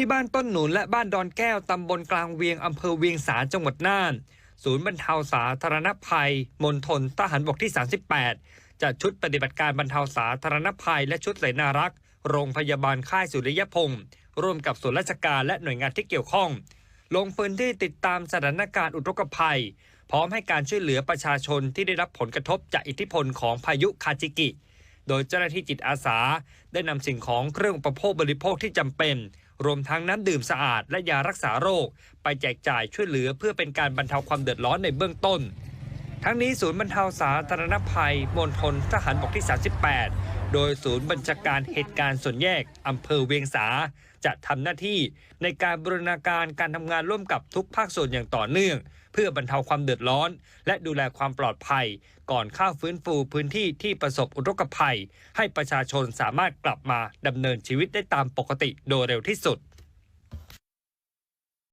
ที่บ้านต้นหนุนและบ้านดอนแก้วตำบลกลางเวียงอำเภอเวียงสาจังหวัดน่าน ศูนย์บรรเทาสาธารณภัยมณฑลทหารบกที่ 38จัดชุดปฏิบัติการบรรเทาสาธารณภัย และชุดเสนารักษ์โรงพยาบาลค่ายสุริยพงศ์ร่วมกับส่วนราชการและหน่วยงานที่เกี่ยวข้อง ลงพื้นที่ติดตามสถานการณ์อุทกภัย พร้อมให้การช่วยเหลือประชาชนที่ได้รับผลกระทบจากอิทธิพลของพายุคาจิกิ โดยเจ้าหน้าที่จิตอาสา ได้นำสิ่งของเครื่องอุปโภคบริโภคที่จำเป็น รวมทั้งน้ำดื่มสะอาดและยารักษาโรค ไปแจกจ่ายช่วยเหลือเพื่อเป็นการบรรเทาความเดือดร้อนในเบื้องต้น ทั้งนี้ศูนย์บรรเทาสาธารณภัยมณฑลทหารบกที่ 38 โดยศูนย์บัญชาการเหตุการณ์ส่วนแยกอำเภอเวียงสา จะทำหน้าที่ในการบรูรณาการการทำงานร่วมกับทุกภาคส่วนอย่างต่อเนื่อง เพื่อบรรเทาความเดือดร้อน และดูแลความปลอดภัย ก่อนเข้าฟื้นฟูพื้นที่ที่ประสบอุทกภัย ให้ประชาชนสามารถกลับมาดำเนินชีวิตได้ตามปกติโดยเร็วที่สุด